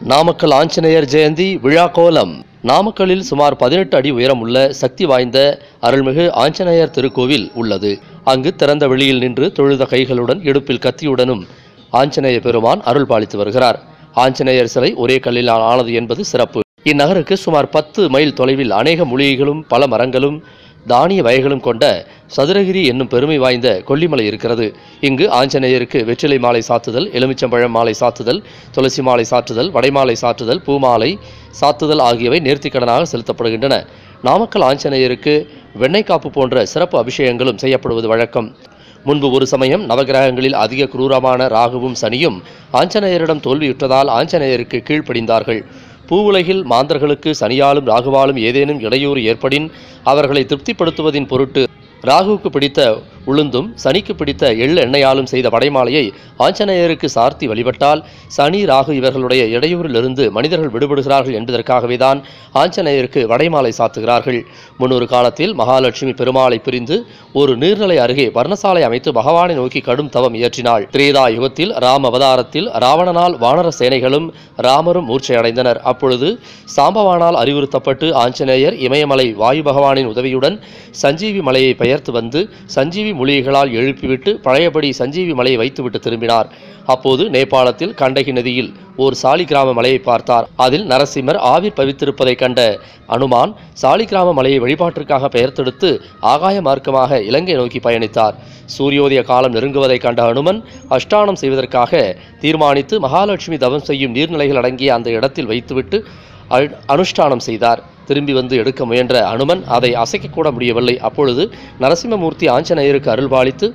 நாமக்கல் ஆஞ்சநேயர் ஜெயந்தி விழா கோலம். நாமக்கல்லில் சுமார் பதினெட்டு அடி உயரமுள்ள சக்தி வாய்ந்த அருள்மிகு ஆஞ்சநேயர் திருக்கோவில் உள்ளது. அங்கு திறந்த வெளியில் நின்று தொழுத கைகளுடன் இடுப்பில் கத்தியுடனும் ஆஞ்சநேய பெருமான் அருள் பாலித்து வருகிறார். ஆஞ்சநேயர் சிலை ஒரே கல்லில் ஆனது என்பது சிறப்பு. இந்நகருக்கு சுமார் பத்து மைல் தொலைவில் அநேக மூலிகைகளும் பல மரங்களும் தானிய வகைகளும் கொண்ட சதுரகிரி என்னும் பெருமை வாய்ந்த கொல்லிமலை இருக்கிறது. இங்கு ஆஞ்சநேயருக்கு வெற்றிலை மாலை சாத்துதல் எலுமிச்சம்பழம் மாலை சாத்துதல் துளசி மாலை சாற்றுதல் வடைமாலை சாற்றுதல் பூமாலை சாத்துதல் ஆகியவை நேர்த்திக்கடனாக செலுத்தப்படுகின்றன. நாமக்கல் ஆஞ்சநேயருக்கு வெண்ணெய் காப்பு போன்ற சிறப்பு அபிஷேகங்களும் செய்யப்படுவது வழக்கம். முன்பு ஒரு சமயம் நவகிரகங்களில் அதிக குரூரமான ராகுவும் சனியும் ஆஞ்சநேயரிடம் தோல்வியுற்றதால் ஆஞ்சநேயருக்கு கீழ்ப்படிந்தார்கள். பூவுலகில் மாந்தர்களுக்கு சனியாலும் ராகுவாலும் ஏதேனும் இடையூறு ஏற்படின் அவர்களை திருப்திப்படுத்துவதின் பொருட்டு ராகுவுக்கு பிடித்த உளுந்தும் சனிக்கு பிடித்த எள் எண்ணெயாலும் செய்த வடைமாலையை ஆஞ்சநேயருக்கு சார்த்தி வழிபட்டால் சனி ராகு இவர்களுடைய இடையூறிலிருந்து மனிதர்கள் விடுபடுகிறார்கள் என்பதற்காகவே தான் ஆஞ்சநேயருக்கு வடைமாலை சாத்துகிறார்கள். முன்னொரு காலத்தில் மகாலட்சுமி பெருமாளை பிரிந்து ஒரு நீர்நிலை அருகே வர்ணசாலை அமைத்து பகவானை நோக்கி கடும் தவம் இயற்றினாள். திரேதா யுகத்தில் ராம அவதாரத்தில் ராவணனால் வானர சேனைகளும் ராமரும் மூர்ச்சையடைந்தனர். அப்பொழுது சாம்பவானால் அறிவுறுத்தப்பட்டு ஆஞ்சநேயர் இமயமலை வாயு பகவானின் உதவியுடன் சஞ்சீவி மலையை பெயர்த்து வந்து சஞ்சீவி மூலிகைகளால் எழுப்பிவிட்டு பழையபடி சஞ்சீவி மலையை வைத்துவிட்டு திரும்பினார். அப்போது நேபாளத்தில் கண்டகி நதியில் ஓர் சாலிகிராம மலையை பார்த்தார். அதில் நரசிம்மர் ஆவிர் பவித்திருப்பதைக் கண்ட அனுமான் சாலிகிராம மலையை வழிபாட்டிற்காக பெயர்த்தெடுத்து ஆகாய மார்க்கமாக இலங்கை நோக்கி பயணித்தார். சூரியோதய காலம் நெருங்குவதைக் கண்ட அனுமன் அஷ்டானம் செய்வதற்காக தீர்மானித்து மகாலட்சுமி தவம் செய்யும் நீர்நிலைகள் அடங்கிய அந்த இடத்தில் வைத்துவிட்டு அனுஷ்டானம் செய்தார். திரும்பி வந்து எடுக்க முயன்ற அனுமன் அதை அசைக்கக்கூட முடியவில்லை. அப்பொழுது நரசிம்மமூர்த்தி ஆஞ்சநேயருக்கு அருள்பாலித்து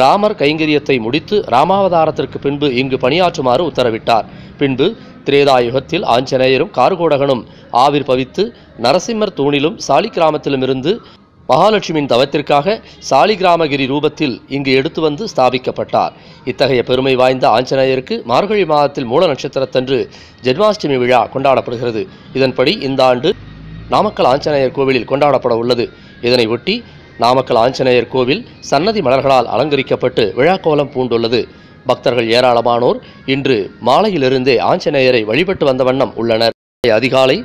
ராமர் கைங்கரியத்தை முடித்து ராமாவதாரத்திற்கு பின்பு இங்கு பணியாற்றுமாறு உத்தரவிட்டார். பின்பு திரேதாயுகத்தில் ஆஞ்சநேயரும் கார்கோடகனும் ஆவிர் பவித்து நரசிம்மர் தூணிலும் சாலிகிராமத்திலுமிருந்து மகாலட்சுமியின் தவத்திற்காக சாலிகிராமகிரி ரூபத்தில் இங்கு எடுத்து வந்து ஸ்தாபிக்கப்பட்டார். இத்தகைய பெருமை வாய்ந்த ஆஞ்சநேயருக்கு மார்கழி மாதத்தில் மூல நட்சத்திரத்தன்று ஜென்மாஷ்டமி விழா கொண்டாடப்படுகிறது. இதன்படி இந்த ஆண்டு நாமக்கல் ஆஞ்சநேயர் கோவிலில் கொண்டாடப்பட உள்ளது. இதனை ஒட்டி நாமக்கல் ஆஞ்சநேயர் கோவில் சன்னதி மலர்களால் அலங்கரிக்கப்பட்டு விழாக்கோலம் பூண்டுள்ளது. பக்தர்கள் ஏராளமானோர் இன்று மாலையிலிருந்தே ஆஞ்சநேயரை வழிபட்டு வந்த வண்ணம் உள்ளனர். அதிகாலை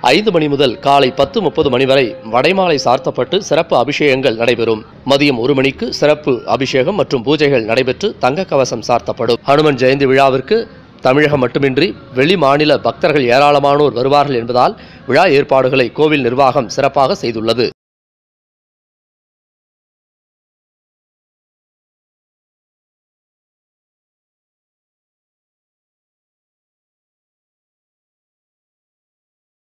ஐந்து மணி முதல் காலை பத்து முப்பது மணி வரை வடைமாலை சார்த்தப்பட்டு சிறப்பு அபிஷேகங்கள் நடைபெறும். மதியம் ஒரு மணிக்கு சிறப்பு அபிஷேகம் மற்றும் பூஜைகள் நடைபெற்று தங்க கவசம் சார்த்தப்படும். ஹனுமன் ஜெயந்தி விழாவிற்கு தமிழகம் மட்டுமின்றி வெளி மாநில பக்தர்கள் ஏராளமானோர் வருவார்கள் என்பதால் விழா ஏற்பாடுகளை கோவில் நிர்வாகம் சிறப்பாக செய்துள்ளது.